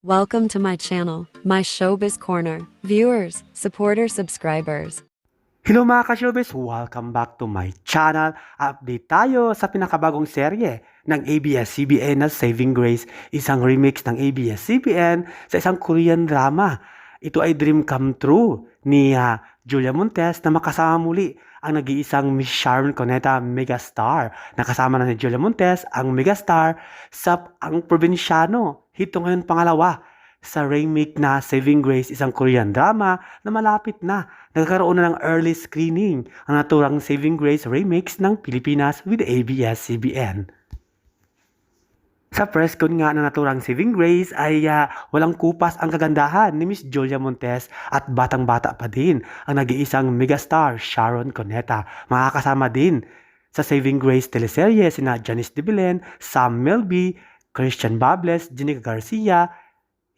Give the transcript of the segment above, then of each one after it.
Welcome to my channel, my showbiz corner. Viewers, supporters, subscribers. Hello mga ka-showbiz! Welcome back to my channel. Update tayo sa pinakabagong serye ng ABS-CBN na Saving Grace, isang remix ng ABS-CBN sa isang Korean drama. Ito ay dream come true ni ah, Julia Montes na makasama muli ang nag-iisang Miss Sharon Coneta megastar. Nakasama na ni Julia Montes ang megastar sa ang probinsyano. Hito ngayon pangalawa sa remake na Saving Grace, isang Korean drama na malapit na. Nagkaroon na ng early screening ang naturang Saving Grace remix ng Pilipinas with ABS-CBN. Sa press con nga na naturang Saving Grace ay ah, walang kupas ang kagandahan ni Miss Julia Montes at batang-bata pa din ang nag-iisang megastar Sharon Coneta. Makakasama din sa Saving Grace teleserye sina Janice de Belen, Sam Melby, Christian Bables, Jenica Garcia,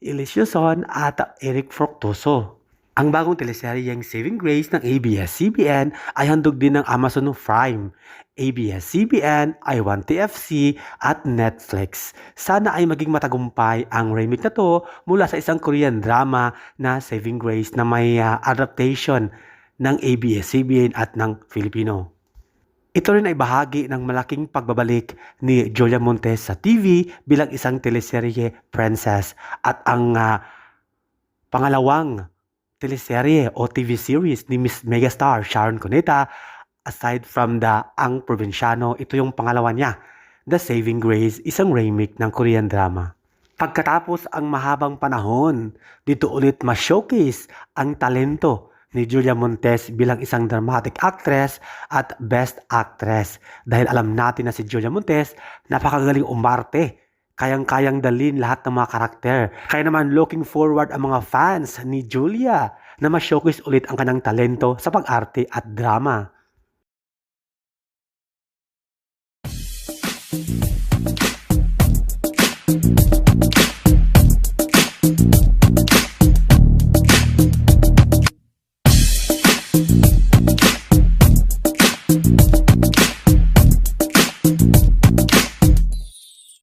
Elise at Eric Fructuoso. Ang bagong teleseryeng Saving Grace ng ABS-CBN ay handog din ng Amazon Prime, ABS-CBN, I1TFC at Netflix. Sana ay maging matagumpay ang remake na to mula sa isang Korean drama na Saving Grace na may ah, adaptation ng ABS-CBN at ng Filipino. Ito rin ay bahagi ng malaking pagbabalik ni Julia Montes sa TV bilang isang teleserye princess at ang ah, pangalawang teleserye o TV series ni Miss Megastar Sharon Cuneta aside from the Ang Probinsyano, ito yung pangalawa niya, The Saving Grace, isang remake ng Korean drama. Pagkatapos ang mahabang panahon, dito ulit ma-showcase ang talento ni Julia Montes bilang isang dramatic actress at best actress. Dahil alam natin na si Julia Montes, napakagaling umarte. Kayang-kayang dalin lahat ng mga karakter. Kaya naman looking forward ang mga fans ni Julia na ma-showcase ulit ang kanang talento sa pag-arte at drama.